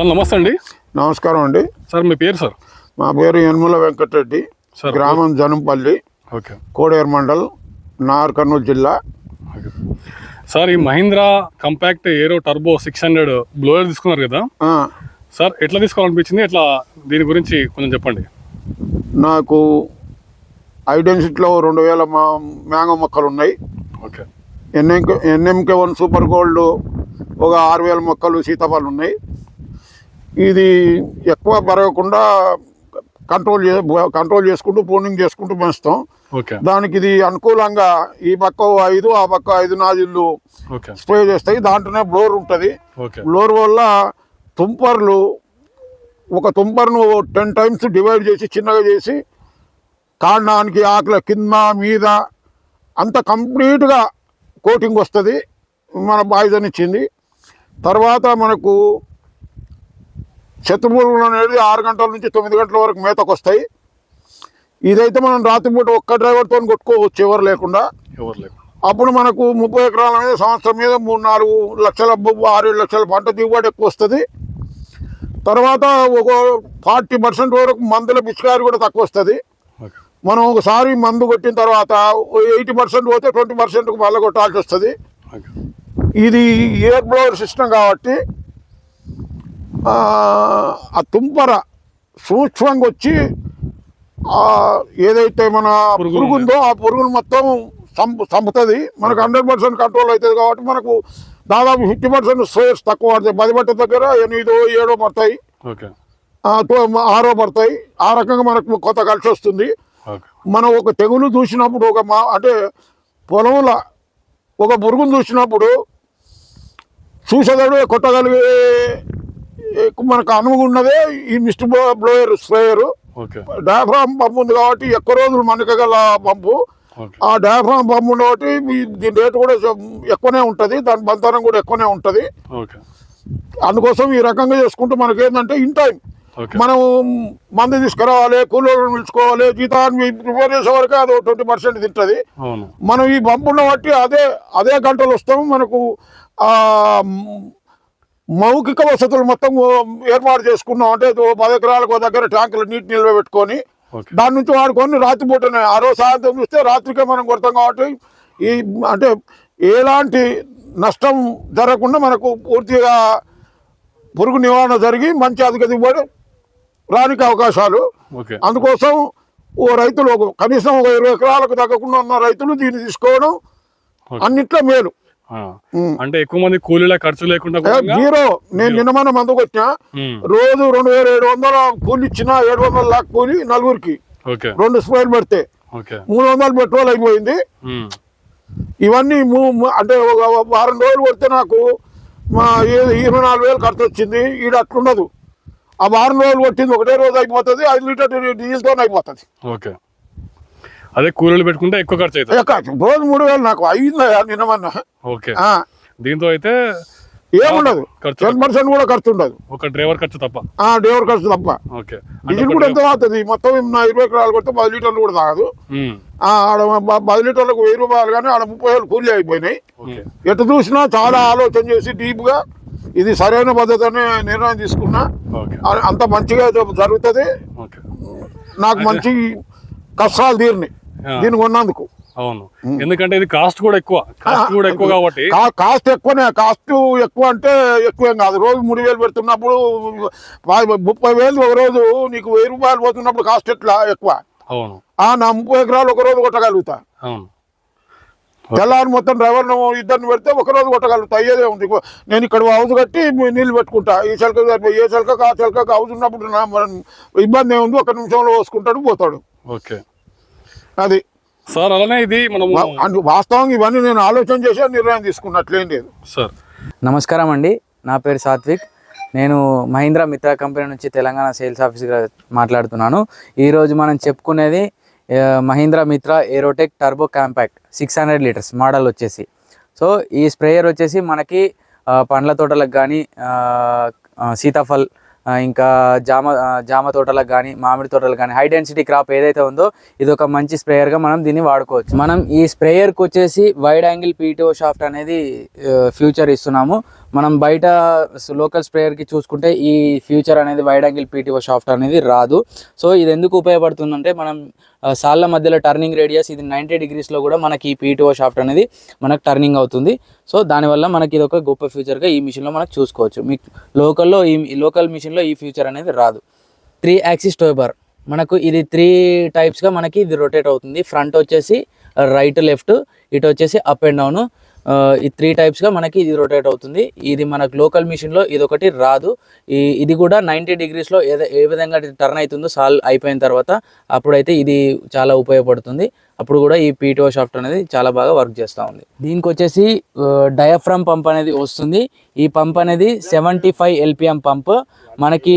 Sir నమస్తే అండి. నమస్కారం అండి. సార్ మీ పేరు సార్? మా పేరు యనమల వెంకటరెడ్డి. సార్ గ్రామం జనంపల్లి. ఓకే. కోడేరు మండల్ నార్ కర్నూలు జిల్లా సార్ ఈ Mahindra compact aero turbo six hundred blower తీసుకున్నారు కదా? సార్ ఎట్లా తీసుకోవాలనిపించింది? ఎట్లా దీని గురించి కొంచెం చెప్పండి. నాకు ఐడెన్సిటీలో రెండు వేల మా మ్యాంగో మొక్కలు ఉన్నాయి. Okay. NMK NMK one super gold ఒక ఆరు వేల మొక్కలు సీతాఫలం ఉన్నాయి. ఇది ఎక్కువ పెరగకుండా కంట్రోల్ చే కంట్రోల్ చేసుకుంటూ పూర్ణింగ్ చేసుకుంటూ పెంచుతాం. దానికి ఇది అనుకూలంగా ఈ పక్క ఐదు ఆ పక్క ఐదు నాజిళ్ళు స్ప్రే చేస్తాయి. దాంట్లోనే బ్లోర్ ఉంటుంది. బ్లోర్ వల్ల తుంపర్లు ఒక తుంపర్ను టెన్ టైమ్స్ డివైడ్ చేసి చిన్నగా చేసి కాండానికి ఆకుల కింద మీద అంత కంప్లీట్గా కోటింగ్ వస్తుంది. మన బాయిజన్ ఇచ్చింది. తర్వాత మనకు శత్రుపురుగులు అనేది ఆరు గంటల నుంచి తొమ్మిది గంటల వరకు మేతకు వస్తాయి ఇదైతే మనం రాత్రిపూట ఒక్క డ్రైవర్తో కొట్టుకోవచ్చు ఎవరు లేకుండా. ఎవరు లేకుండా. అప్పుడు మనకు ముప్పై ఎకరాల మీద సంవత్సరం మీద మూడు నాలుగు లక్షల ఆరు ఏడు లక్షల పంట దిగుబడి ఎక్కువ వస్తుంది. తర్వాత ఒక ఫార్టీ పర్సెంట్ వరకు మందుల పిచికారి కూడా తక్కువ వస్తుంది. మనం ఒకసారి మందు కొట్టిన తర్వాత ఎయిటీ పర్సెంట్ పోతే ట్వంటీ పర్సెంట్కి మళ్ళీ కొట్టాల్సి వస్తుంది. ఇది ఎయిర్ బ్లోవర్ సిస్టమ్ కాబట్టి ఆ, తుంపర సూక్ష్మంగా వచ్చి ఆ, ఏదైతే మన పురుగు ఉందో ఆ పురుగులు మొత్తం చంపు చంపుతుంది మనకు హండ్రెడ్ పర్సెంట్ కంట్రోల్ అవుతుంది కాబట్టి మనకు దాదాపు ఫిఫ్టీ పర్సెంట్ స్టోర్స్ తక్కువ పడతాయి. పది బట్ట దగ్గర ఎనిమిదో ఏడో పడతాయి. ఆరో పడతాయి. ఆ రకంగా మనకు కొత్త కలిసి వస్తుంది. మనం ఒక తెగులు చూసినప్పుడు ఒక మా అంటే పొలంలో ఒక పురుగును చూసినప్పుడు చూసేదాడు కొట్టగలిగే మనకు అనువుగా ఉన్నదే ఈ mist blow- blower sprayer. Diaphragm pump ఉంది కాబట్టి ఎక్కువ రోజులు మనకగల పంపు. ఓకే. ఆ డయాఫ్రామ్ పంపు కాబట్టి దీని రేటు కూడా ఎక్కువనే ఉంటుంది. దాని బంతనం కూడా ఎక్కువనే ఉంటుంది. అందుకోసం ఈ రకంగా చేసుకుంటూ మనకి ఏంటంటే ఇన్ టైం మనం మందు తీసుకురావాలి కూలీలను పిలుచుకోవాలి జీతాన్ని ప్రిపేర్ చేసే వరకు అది ట్వంటీ పర్సెంట్ తింటుంది. మనం ఈ పంపును బట్టి అదే అదే గంటలు వస్తాము. మనకు మౌఖిక వసతులు మొత్తం ఏర్పాటు చేసుకున్నాం అంటే పది ఎకరాలకు దగ్గర ట్యాంకులు నీటి నిల్వ పెట్టుకొని దాని నుంచి వాడుకొని రాత్రి పూటనే ఆ రోజు సాయంత్రం చూస్తే రాత్రికే మనం కొడతాం కాబట్టి ఈ అంటే ఎలాంటి నష్టం జరగకుండా మనకు పూర్తిగా పురుగు నివారణ జరిగి మంచి అధిక దిగుబడి రానికి అవకాశాలు అందుకోసం ఓ రైతులు కనీసం ఒక ఇరవై ఎకరాలకు తగ్గకుండా ఉన్న రైతులు దీన్ని తీసుకోవడం. అన్నిట్లో మేలు. అంటే ఎక్కువ మంది కూలీల ఖర్చు లేకుండా జీరో. నేను నిన్న మన మందుకు వచ్చిన. రోజు రెండు వేల ఏడు వందల కూలి ఇచ్చిన ఏడు వందల లాక్ కూలి నలుగురికి. రెండు స్ప్రేలు పెడితే మూడు వందలు పెట్రోల్ అయిపోయింది. ఇవన్నీ అంటే ఒక వారం రోజులు కొడితే నాకు మా ఇరవై నాలుగు వేలు ఖర్చు వచ్చింది. ఈడ అట్లుండదు. ఆ వారం రోజులు కొట్టింది ఒకటే రోజు అయిపోతుంది ఐదు లీటర్ డీజిల్తో అయిపోతుంది. ఓకే. అదే కూలీలు పెట్టుకుంటే ఎక్కువ ఖర్చు అవుతుంది. రోజు మూడు వేలు నాకు అయింది నిన్నమన్నా ఓకే. దీంతో అయితే ఏముండదు. టెన్ పర్సెంట్ కూడా ఖర్చు ఉండదు. ఒక డ్రైవర్ ఖర్చు తప్ప. ఆ డ్రైవర్ ఖర్చు తప్ప. ఓకే. డీజిల్ కూడా ఎంత అవుతుంది మొత్తం ఇరవై ఎకరాలు కొడితే పది లీటర్లు కూడా తాగదు. ఆడ పది లీటర్లకు వెయ్యి రూపాయలు కానీ ఆడ ముప్పై వేలు కూలీ అయిపోయినాయి. ఎటు చూసినా చాలా ఆలోచన చేసి డీప్గా ఇది సరైన పద్ధతి అని నిర్ణయం తీసుకున్నా. అంత మంచిగా జరుగుతుంది. నాకు మంచి కష్టాలు తీరినాయి. దీన్ని కొన్నందుకు. అవును. ఎందుకంటే ఇది కాస్ట్ కూడా ఎక్కువ. కాస్ట్ కూడా ఎక్కువ కాబట్టి. కాస్ట్ ఎక్కువనే కాస్ట్ ఎక్కువ అంటే ఎక్కువేం కాదు. రోజు మూడు వేలు పెడుతున్నప్పుడు ముప్పై వేలు ఒక రోజు నీకు వెయ్యి రూపాయలు పోతున్నప్పుడు కాస్ట్ ఎట్లా? ఎక్కువ. అవును. ఆ నా ముప్పై ఎకరాలు ఒక రోజు కొట్టగలుగుతా. అవును. తెల్లారి మొత్తం డ్రైవర్ను ఇద్దరిని పెడితే ఒక రోజు కొట్టగలుగుతా. అయ్యేదే ఉంది. నేను ఇక్కడ హౌస్ కట్టి నీళ్ళు పెట్టుకుంటా. ఈ చిలక ఏ చిలక ఆ చిలక హౌస్ ఉన్నప్పుడు ఇబ్బంది ఏముంది? ఒక నిమిషంలో పోసుకుంటాడు పోతాడు. ఓకే. అది. సార్ అలానే ఇది మనము వా- అంటే వాస్తవంగా ఇవన్నీ నేను ఆలోచన చేసే నిర్ణయం తీసుకున్నట్లేం లేదు. సార్. నమస్కారం అండి. నా పేరు సాత్విక్. నేను మహీంద్రా మిత్ర కంపెనీ నుంచి తెలంగాణ సేల్స్ ఆఫీసర్గా మాట్లాడుతున్నాను. ఈరోజు మనం చెప్పుకునేది Mahindra Mitra Aerotec turbo compact six hundred litres model వచ్చేసి. సో ఈ స్ప్రేయర్ వచ్చేసి మనకి పండ్ల తోటలకు కానీ సీతాఫల్ ఇంకా జామ జామ తోటలకు కానీ మామిడి తోటలకు కానీ హై డెన్సిటీ క్రాప్ ఏదైతే ఉందో ఇది ఒక మంచి స్ప్రేయర్గా మనం దీన్ని వాడుకోవచ్చు. మనం ఈ స్ప్రేయర్కి వచ్చేసి వైడ్ యాంగిల్ పీటీఓ షాఫ్ట్ అనేది ఫ్యూచర్ ఇస్తున్నాము. మనం బయట లోకల్ స్ప్రేయర్కి చూసుకుంటే ఈ ఫ్యూచర్ అనేది వైడ్ యాంగిల్ పీటీఓ షాఫ్ట్ అనేది రాదు. సో ఇది ఎందుకు ఉపయోగపడుతుందంటే మనం సాళ్ళ మధ్యలో టర్నింగ్ రేడియస్ ఇది నైంటీ డిగ్రీస్లో కూడా మనకి ఈ పీటీఓ షాఫ్ట్ అనేది మనకు టర్నింగ్ అవుతుంది. సో దానివల్ల మనకి ఇది ఒక గొప్ప ఫ్యూచర్గా ఈ మిషన్లో మనకు చూసుకోవచ్చు. మీకు లోకల్లో ఈ లోకల్ మిషన్లో ఈ ఫ్యూచర్ అనేది రాదు. త్రీ యాక్సిస్ టోబర్ మనకు ఇది త్రీ టైప్స్గా మనకి ఇది రొటేట్ అవుతుంది. ఫ్రంట్ వచ్చేసి రైట్ లెఫ్ట్ ఇటు వచ్చేసి అప్ అండ్ డౌన్ ఈ త్రీ టైప్స్గా మనకి ఇది రొటేట్ అవుతుంది. ఇది మనకు లోకల్ మిషన్లో ఇది ఒకటి రాదు. ఈ ఇది కూడా నైంటీ డిగ్రీస్లో ఏదో ఏ విధంగా టర్న్ అవుతుందో సాల్ అయిపోయిన తర్వాత అప్పుడైతే ఇది చాలా ఉపయోగపడుతుంది. అప్పుడు కూడా ఈ పీటీఓ షాఫ్ట్ అనేది చాలా బాగా వర్క్ చేస్తూ ఉంది. దీనికి వచ్చేసి డయాఫ్రమ్ పంప్ అనేది వస్తుంది. ఈ పంప్ అనేది సెవెంటీ ఫైవ్ ఎల్పిఎం పంప్ మనకి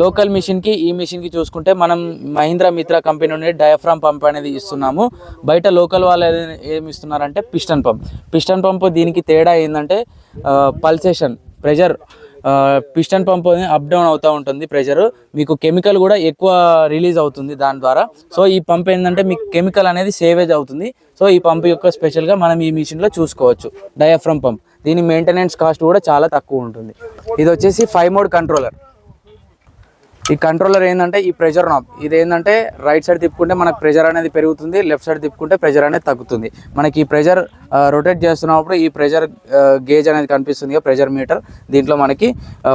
లోకల్ మిషన్కి ఈ మిషన్కి చూసుకుంటే మనం మహీంద్రా మిత్రా కంపెనీ నుండి డయాఫ్రామ్ పంప్ అనేది ఇస్తున్నాము. బయట లోకల్ వాళ్ళు ఏమి ఇస్తున్నారంటే పిస్టన్ పంప్. పిస్టన్ పంప్ దీనికి తేడా ఏంటంటే pulsation pressure piston pump up down అవుతూ ఉంటుంది ప్రెషర్ మీకు కెమికల్ కూడా ఎక్కువ రిలీజ్ అవుతుంది దాని ద్వారా. సో ఈ పంప్ ఏంటంటే మీకు కెమికల్ అనేది సేవేజ్ అవుతుంది. సో ఈ పంప్ యొక్క స్పెషల్గా మనం ఈ మిషన్లో చూసుకోవచ్చు. Diaphragm pump. దీని మెయింటెనెన్స్ కాస్ట్ కూడా చాలా తక్కువ ఉంటుంది. ఇది వచ్చేసి ఫైవ్ మోడ్ కంట్రోలర్. ఈ కంట్రోలర్ ఏంటంటే ఈ ప్రెషర్ నాబ్ ఇది ఏంటంటే రైట్ సైడ్ తిప్పుకుంటే మనకు ప్రెషర్ అనేది పెరుగుతుంది లెఫ్ట్ సైడ్ తిప్పుకుంటే ప్రెషర్ అనేది తగ్గుతుంది. మనకి ఈ ప్రెషర్ రొటేట్ చేస్తున్నప్పుడు ఈ ప్రెషర్ గేజ్ అనేది కనిపిస్తుంది ప్రెషర్ మీటర్ దీంట్లో మనకి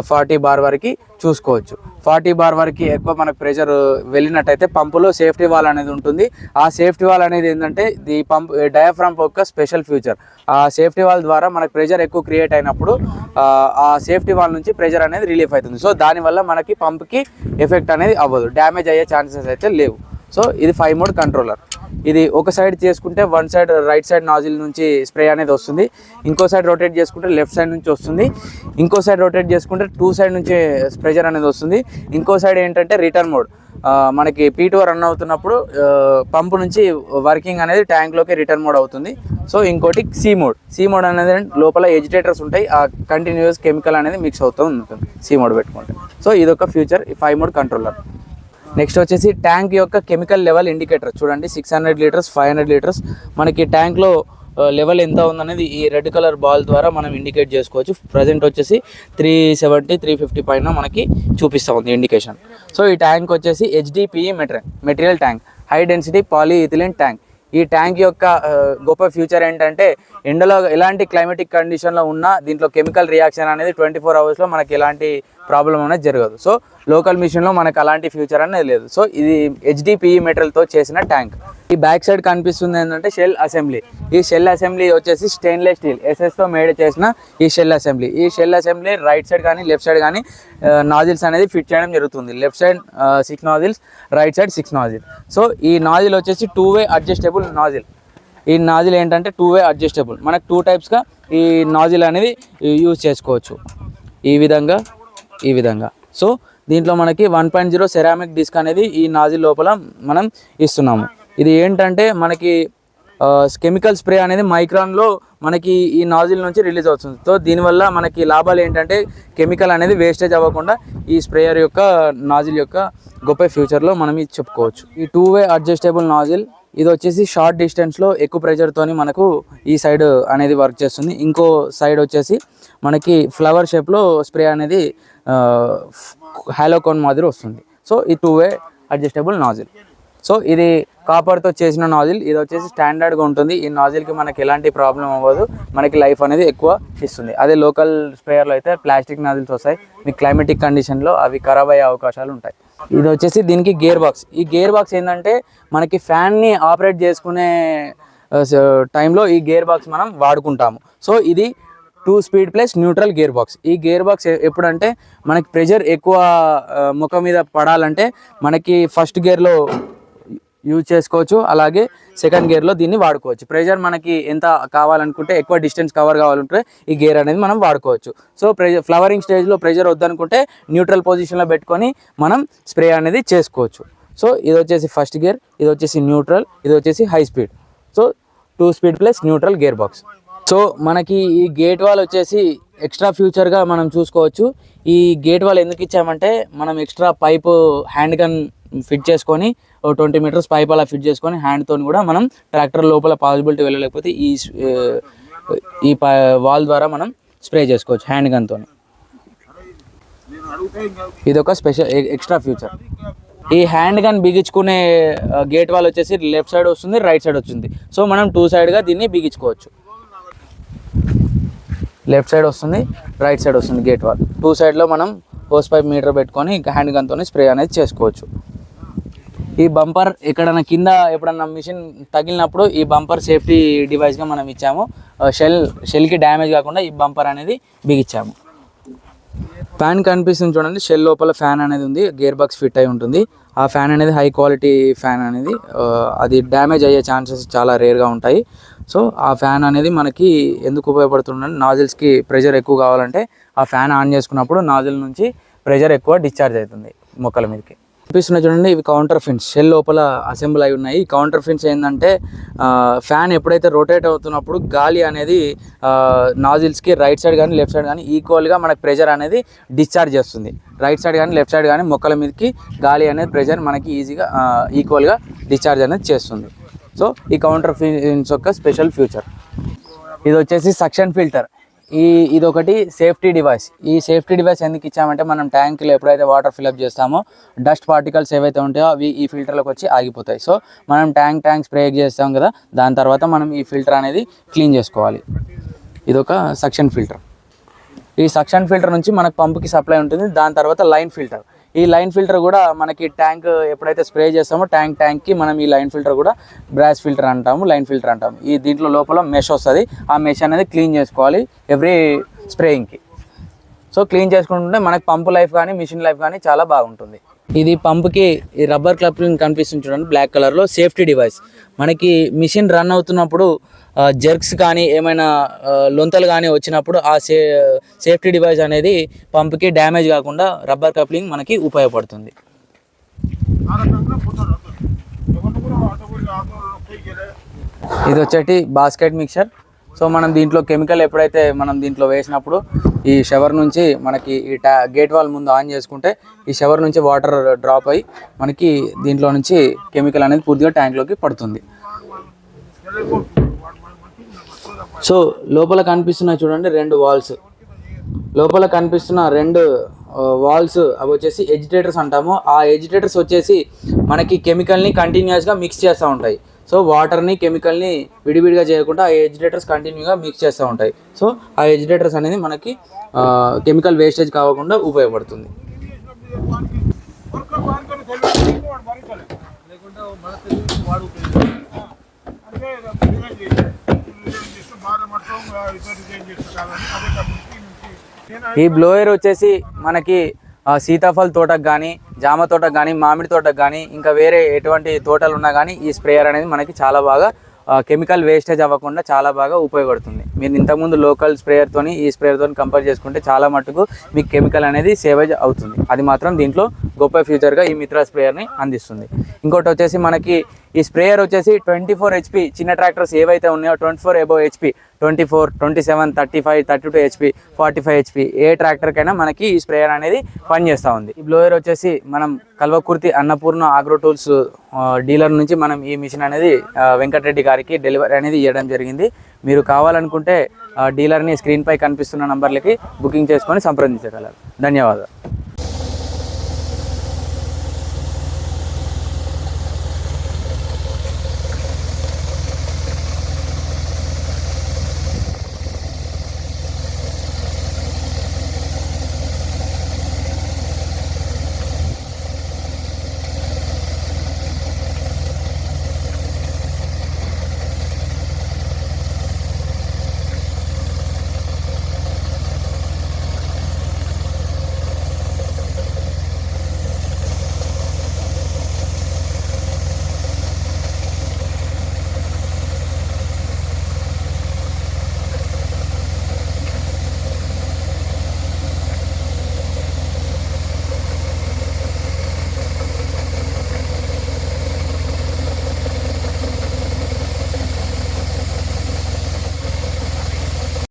ఫార్టీ బార్ వరకు చూసుకోవచ్చు. ఫార్టీ బార్ వరకు ఎక్కువ మనకు ప్రెషర్ వెళ్ళినట్టయితే పంపులో సేఫ్టీ వాల్ అనేది ఉంటుంది. ఆ సేఫ్టీ వాల్ అనేది ఏంటంటే ఈ పంప్ డయాఫ్రామ్ యొక్క స్పెషల్ ఫ్యూచర్ ఆ సేఫ్టీ వాల్ ద్వారా మనకు ప్రెషర్ ఎక్కువ క్రియేట్ అయినప్పుడు ఆ, సేఫ్టీ వాల్ నుంచి ప్రెషర్ అనేది రిలీఫ్ అవుతుంది. సో దానివల్ల మనకి పంప్కి ఎఫెక్ట్ అనేది అవ్వదు. డ్యామేజ్ అయ్యే ఛాన్సెస్ అయితే లేవు. సో ఇది ఫైవ్ మోడ్ కంట్రోలర్ ఇది ఒక సైడ్ చేసుకుంటే one side right side nozzle నుంచి స్ప్రే అనేది వస్తుంది. ఇంకో సైడ్ రొటేట్ చేసుకుంటే లెఫ్ట్ సైడ్ నుంచి వస్తుంది. ఇంకో సైడ్ రొటేట్ చేసుకుంటే టూ సైడ్ నుంచి స్ప్రెజర్ అనేది వస్తుంది. ఇంకో సైడ్ ఏంటంటే రిటర్న్ మోడ్ మనకి పీటో రన్ అవుతున్నప్పుడు పంపు నుంచి వర్కింగ్ అనేది ట్యాంక్లోకి రిటర్న్ మోడ్ అవుతుంది. సో ఇంకోటి సీ మోడ్ సీ మోడ్ అనేది లోపల ఎజిటేటర్స్ ఉంటాయి. ఆ కంటిన్యూస్ కెమికల్ అనేది మిక్స్ అవుతూ ఉంటుంది. సీ మోడ్ పెట్టుకుంటే. సో ఇదొక future five mode controller next వచ్చేసి ట్యాంక్ యొక్క కెమికల్ లెవెల్ ఇండికేటర్. చూడండి six hundred litres five hundred litres. మనకి ట్యాంక్లో లెవెల్ ఎంత ఉందనేది ఈ రెడ్ కలర్ బాల్ ద్వారా మనం ఇండికేట్ చేసుకోవచ్చు. ప్రజెంట్ వచ్చేసి త్రీ సెవెంటీ త్రీ ఫిఫ్టీ పైన మనకి చూపిస్తూ ఉంది ఇండికేషన్. సో ఈ ట్యాంక్ వచ్చేసి HDPE material material tank. High density polyethylene tank. ఈ ట్యాంక్ యొక్క గొప్ప ఫ్యూచర్ ఏంటంటే ఎండలో ఎలాంటి క్లైమేటిక్ కండిషన్లో ఉన్నా దీంట్లో కెమికల్ రియాక్షన్ అనేది ట్వంటీ ఫోర్ అవర్స్లో మనకి ఎలాంటి ప్రాబ్లం అనేది జరగదు. సో లోకల్ మిషన్లో మనకు అలాంటి ఫ్యూచర్ అనేది లేదు. సో ఇది హెచ్డిపిఈ మెటీరియల్తో చేసిన ట్యాంక్. ఈ బ్యాక్ సైడ్ కనిపిస్తుంది ఏంటంటే షెల్ అసెంబ్లీ. ఈ షెల్ అసెంబ్లీ వచ్చేసి స్టెయిన్లెస్ స్టీల్ ఎస్ఎస్తో మేడ్ చేసిన ఈ షెల్ అసెంబ్లీ. ఈ షెల్ అసెంబ్లీ రైట్ సైడ్ కానీ లెఫ్ట్ సైడ్ కానీ నాజిల్స్ అనేది ఫిట్ చేయడం జరుగుతుంది. Left side six nozzles right side six nozzle so ఈ నాజిల్ వచ్చేసి టూ వే అడ్జస్టబుల్ నాజిల్. ఈ నాజిల్ ఏంటంటే టూ వే అడ్జస్టబుల్ మనకు టూ టైప్స్గా ఈ నాజిల్ అనేది యూజ్ చేసుకోవచ్చు. ఈ విధంగా ఈ విధంగా. సో దీంట్లో మనకి one point zero ceramic disc అనేది ఈ నాజిల్ లోపల మనం ఇస్తున్నాము. ఇది ఏంటంటే మనకి కెమికల్ స్ప్రే అనేది మైక్రాన్లో మనకి ఈ నాజిల్ నుంచి రిలీజ్ అవుతుంది. సో దీనివల్ల మనకి లాభాలు ఏంటంటే కెమికల్ అనేది వేస్టేజ్ అవ్వకుండా ఈ స్ప్రేయర్ యొక్క నాజిల్ యొక్క గొప్ప ఫ్యూచర్లో మనం ఇది చెప్పుకోవచ్చు. ఈ టూ వే అడ్జస్టబుల్ నాజిల్ ఇది వచ్చేసి షార్ట్ డిస్టెన్స్లో ఎక్కువ ప్రెషర్తోని మనకు ఈ సైడ్ అనేది వర్క్ చేస్తుంది. ఇంకో సైడ్ వచ్చేసి మనకి ఫ్లవర్ షేప్లో స్ప్రే అనేది హాలోకోన్ మాదిరి వస్తుంది. సో ఈ two way adjustable nozzle so ఇది కాపర్తో చేసిన నాజిల్ ఇది వచ్చేసి స్టాండర్డ్గా ఉంటుంది. ఈ నాజిల్కి మనకి ఎలాంటి ప్రాబ్లం అవ్వదు. మనకి లైఫ్ అనేది ఎక్కువ ఇస్తుంది. అదే లోకల్ స్ప్రేయర్లో అయితే ప్లాస్టిక్ నాజిల్స్ వస్తాయి. మీ క్లైమేటిక్ కండిషన్లో అవి ఖరాబ్ అయ్యే అవకాశాలు ఉంటాయి. ఇది వచ్చేసి దీనికి గేర్ బాక్స్ ఈ గేర్ బాక్స్ ఏంటంటే మనకి ఫ్యాన్ని ఆపరేట్ చేసుకునే టైంలో ఈ గేర్ బాక్స్ మనం వాడుకుంటాము. సో ఇది two speed plus neutral gear box ఈ గేర్ బాక్స్ ఎప్పుడంటే మనకి ప్రెషర్ ఎక్కువ ముఖం మీద పడాలంటే మనకి ఫస్ట్ గేర్లో యూజ్ చేసుకోవచ్చు. అలాగే సెకండ్ గేర్లో దీన్ని వాడుకోవచ్చు. ప్రెజర్ మనకి ఎంత కావాలనుకుంటే ఎక్కువ డిస్టెన్స్ కవర్ కావాలంటే ఈ గేర్ అనేది మనం వాడుకోవచ్చు. సో ప్రెజర్ ఫ్లవరింగ్ స్టేజ్లో ప్రెజర్ వద్దనుకుంటే న్యూట్రల్ పొజిషన్లో పెట్టుకొని మనం స్ప్రే అనేది చేసుకోవచ్చు. సో ఇది వచ్చేసి ఫస్ట్ గేర్ ఇది వచ్చేసి న్యూట్రల్ ఇది వచ్చేసి high speed so two speed plus neutral gear box so మనకి ఈ గేట్ వాల్ వచ్చేసి ఎక్స్ట్రా ఫ్యూచర్గా మనం చూసుకోవచ్చు. ఈ గేట్ వాల్ ఎందుకు ఇచ్చామంటే మనం extra pipe hand gun fit చేసుకొని ఓ ట్వంటీ మీటర్స్ పైప్ అలా ఫిట్ చేసుకొని హ్యాండ్తో కూడా మనం ట్రాక్టర్ లోపల పాసిబిలిటీ వెళ్ళలేకపోతే ఈ ఈ వాల్ ద్వారా మనం స్ప్రే చేసుకోవచ్చు హ్యాండ్ గన్తో ఇది ఒక స్పెషల్ ఎక్స్ట్రా ఫ్యూచర్ ఈ హ్యాండ్ గన్ బిగించుకునే గేట్ వాల్ వచ్చేసి లెఫ్ట్ సైడ్ వస్తుంది రైట్ సైడ్ వస్తుంది. సో మనం టూ సైడ్గా దీన్ని బిగించుకోవచ్చు. లెఫ్ట్ సైడ్ వస్తుంది రైట్ సైడ్ వస్తుంది గేట్ వాల్ టూ సైడ్లో మనం హోస్ పైప్ మీటర్ పెట్టుకొని హ్యాండ్ గన్తో స్ప్రే అనేది చేసుకోవచ్చు. ఈ బంపర్ ఎక్కడన్నా కింద ఎప్పుడన్నా మిషన్ తగిలినప్పుడు ఈ బంపర్ సేఫ్టీ డివైస్గా మనం ఇచ్చాము. షెల్ షెల్కి డ్యామేజ్ కాకుండా ఈ బంపర్ అనేది బిగించాము ఫ్యాన్ కనిపిస్తుంది చూడండి. షెల్ లోపల ఫ్యాన్ అనేది ఉంది. గేర్ బాక్స్ ఫిట్ అయి ఉంటుంది. ఆ ఫ్యాన్ అనేది హై క్వాలిటీ ఫ్యాన్ అనేది అది డ్యామేజ్ అయ్యే ఛాన్సెస్ చాలా రేర్గా ఉంటాయి. సో ఆ ఫ్యాన్ అనేది మనకి ఎందుకు ఉపయోగపడుతుందంటే నాజిల్స్కి ప్రెషర్ ఎక్కువ కావాలంటే ఆ ఫ్యాన్ ఆన్ చేసుకున్నప్పుడు నాజిల్ నుంచి ప్రెషర్ ఎక్కువ డిశ్చార్జ్ అవుతుంది మొక్కల మీదకి. కనిపిస్తున్నాయి చూడండి ఇవి కౌంటర్ ఫిన్స్ షెల్ లోపల అసెంబుల్ అయి ఉన్నాయి. కౌంటర్ ఫిన్స్ ఏంటంటే ఫ్యాన్ ఎప్పుడైతే రొటేట్ అవుతున్నప్పుడు గాలి అనేది నాజిల్స్కి రైట్ సైడ్ కానీ లెఫ్ట్ సైడ్ కానీ ఈక్వల్గా మనకి ప్రెషర్ అనేది డిశ్చార్జ్ చేస్తుంది. రైట్ సైడ్ కానీ లెఫ్ట్ సైడ్ కానీ మొక్కల మీదకి గాలి అనేది ప్రెషర్ మనకి ఈజీగా ఈక్వల్గా డిశ్చార్జ్ అనేది చేస్తుంది. సో ఈ కౌంటర్ ఫిన్స్ యొక్క స్పెషల్ ఫ్యూచర్ ఇది వచ్చేసి సక్షన్ ఫిల్టర్ ఈ ఇదొకటి సేఫ్టీ డివైస్. ఈ సేఫ్టీ డివైస్ ఎందుకు ఇచ్చామంటే మనం ట్యాంక్లో ఎప్పుడైతే వాటర్ ఫిల్అప్ చేస్తామో డస్ట్ పార్టికల్స్ ఏవైతే ఉంటాయో అవి ఈ ఫిల్టర్లోకి వచ్చి ఆగిపోతాయి. సో మనం ట్యాంక్ ట్యాంక్ స్ప్రే చేస్తాం కదా దాని తర్వాత మనం ఈ ఫిల్టర్ అనేది క్లీన్ చేసుకోవాలి. ఇదొక సక్షన్ ఫిల్టర్. ఈ సక్షన్ ఫిల్టర్ నుంచి మనకు పంపుకి సప్లై ఉంటుంది దాని తర్వాత లైన్ ఫిల్టర్. ఈ లైన్ ఫిల్టర్ కూడా మనకి ట్యాంక్ ఎప్పుడైతే స్ప్రే చేస్తామో ట్యాంక్ ట్యాంక్కి మనం ఈ లైన్ ఫిల్టర్ కూడా బ్రాస్ ఫిల్టర్ అంటాము లైన్ ఫిల్టర్ అంటాము. ఈ దీంట్లో లోపల మెష్ వస్తుంది. ఆ మెష్ అనేది క్లీన్ చేసుకోవాలి ఎవ్రీ స్ప్రేయింగ్కి. సో క్లీన్ చేసుకుంటుంటే మనకి పంపు లైఫ్ కానీ మిషన్ లైఫ్ కానీ చాలా బాగుంటుంది. ఇది పంప్కి ఈ రబ్బర్ క్లప్లింగ్ కనిపిస్తుంది చూడండి బ్లాక్ కలర్లో సేఫ్టీ డివైస్. మనకి మిషన్ రన్ అవుతున్నప్పుడు జర్క్స్ కానీ ఏమైనా లొంతలు కానీ వచ్చినప్పుడు ఆ సే సేఫ్టీ డివైస్ అనేది పంప్కి డ్యామేజ్ కాకుండా రబ్బర్ కప్లింగ్ మనకి ఉపయోగపడుతుంది. ఇది వచ్చేటి బాస్కెట్ మిక్సర్. సో మనం దీంట్లో కెమికల్ ఎప్పుడైతే మనం దీంట్లో వేసినప్పుడు ఈ షవర్ నుంచి మనకి ఈ టా గేట్ వాల్ ముందు ఆన్ చేసుకుంటే ఈ షవర్ నుంచి వాటర్ డ్రాప్ అయ్యి మనకి దీంట్లో నుంచి కెమికల్ అనేది పూర్తిగా ట్యాంక్లోకి పడుతుంది. సో లోపల కనిపిస్తున్న చూడండి రెండు వాల్స్. లోపల కనిపిస్తున్న రెండు వాల్స్ అవి వచ్చేసి ఎజిటేటర్స్ అంటాము. ఆ ఎజిటేటర్స్ వచ్చేసి మనకి కెమికల్ని కంటిన్యూస్గా మిక్స్ చేస్తూ ఉంటాయి. సో వాటర్ని కెమికల్ని విడివిడిగా చేయకుండా ఆ ఎజిటేటర్స్ కంటిన్యూగా మిక్స్ చేస్తూ ఉంటాయి. సో ఆ ఎజిటేటర్స్ అనేది మనకి కెమికల్ వేస్టేజ్ కాకుండా ఉపయోగపడుతుంది. ఈ బ్లోయర్ వచ్చేసి మనకి సీతాఫల్ తోటకు కానీ జామ తోటకు కానీ మామిడి తోటకు కానీ ఇంకా వేరే ఎటువంటి తోటలు ఉన్నా కానీ ఈ స్ప్రేయర్ అనేది మనకి చాలా బాగా కెమికల్ వేస్టేజ్ అవ్వకుండా చాలా బాగా ఉపయోగపడుతుంది. మీరు ఇంతకుముందు లోకల్ స్ప్రేయర్తోని ఈ స్ప్రేయర్తో కంపేర్ చేసుకుంటే చాలా మటుకు మీకు కెమికల్ అనేది సేవేజ్ అవుతుంది. అది మాత్రం దీంట్లో గొప్ప ఫ్యూచర్గా ఈ మిత్రా స్ప్రేయర్ని అందిస్తుంది. ఇంకోటి వచ్చేసి మనకి ఈ స్ప్రేయర్ వచ్చేసి ట్వంటీ ఫోర్ హెచ్పి చిన్న ట్రాక్టర్స్ ఏవైతే ఉన్నాయో twenty four above HP twenty four twenty seven thirty five thirty two HP forty five HP ఏ ట్రాక్టర్కైనా మనకి ఈ స్ప్రేయర్ అనేది పనిచేస్తూ ఉంది. ఈ బ్లోయర్ వచ్చేసి మనం Kalwakurthy Annapurna agro tools dealer నుంచి మనం ఈ మిషన్ అనేది వెంకటరెడ్డి గారికి డెలివరీ అనేది ఇవ్వడం జరిగింది. మీరు కావాలనుకుంటే డీలర్ని స్క్రీన్పై కనిపిస్తున్న నంబర్లకి బుకింగ్ చేసుకొని సంప్రదించగలరు. ధన్యవాదాలు.